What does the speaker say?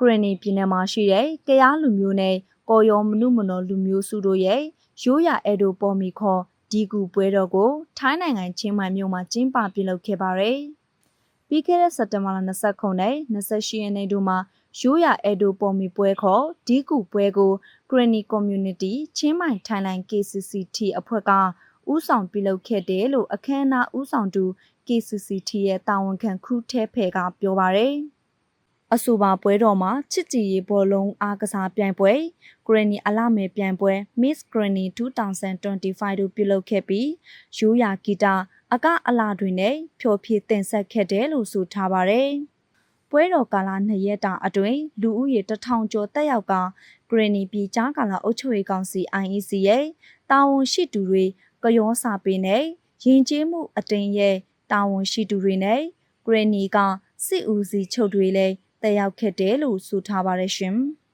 ဂရနီပြည်နယ်မှာရှိတဲ့ကရားလူမျိုးနဲ့ကော်ယောမနုမနော်လူမျိုးစုတို့ရဲ့ရိုးရာအဲဒိုပေါ်မီခေါ်ဒီကူပွဲတော်ကိုထိုင်းနိုင်ငံချင်းမိုင်မြို့မှာကျင်းပပြုလုပ်ခဲ့ပါတယ်။ပြီးခဲ့တဲ့စက်တင်ဘာလ29နဲ့28ရက်နေ့တို့မှာရိုးရာအဲဒိုပေါ်မီပွဲခေါ်ဒီကူပွဲကိုဂရနီ community ချင်းမိုင် Thailand KCCT အဖွဲ့ကဥဆောင်ပြုလုပ်ခဲ့တယ်လို့အခမ်းအနားဥဆောင်သူ KCCT ရဲ့တာဝန်ခံခူးထဲဖဲကပြောပါရယ် အဆိုပါပွဲတော်မှာချစ်ကြည်ရေးဘောလုံးအားကစားပြိုင်ပွဲ Granny အလမယ်ပြိုင်ပွဲ Miss Granny 2025တို့ပြုလုပ်ခဲ့ပြီးရိုးရာဂီတအကအလာတွေနဲ့ဖျော်ဖြေတင်ဆက်ခဲ့တယ်လို့ဆိုထားပါရယ်ပွဲတော်ကာလနှစ်ရက်တာအတွင်းလူဦးရေတထောင်ကျော်တက်ရောက်က Granny ပြည်ကြားကာလအုပ်ချုပ်ရေးကောင်စီ IEC ရဲ့တာဝန်ရှိသူတွေကရောစာပေနဲ့ယဉ်ကျေးမှုအတင်းရဲ့တာဝန်ရှိသူတွေနဲ့ဂရနီကစစ်ဦးစီးချုပ်တွေလည်း တက်ရောက်ခဲ့တယ်လို့ဆိုထားပါတယ်ရှင်။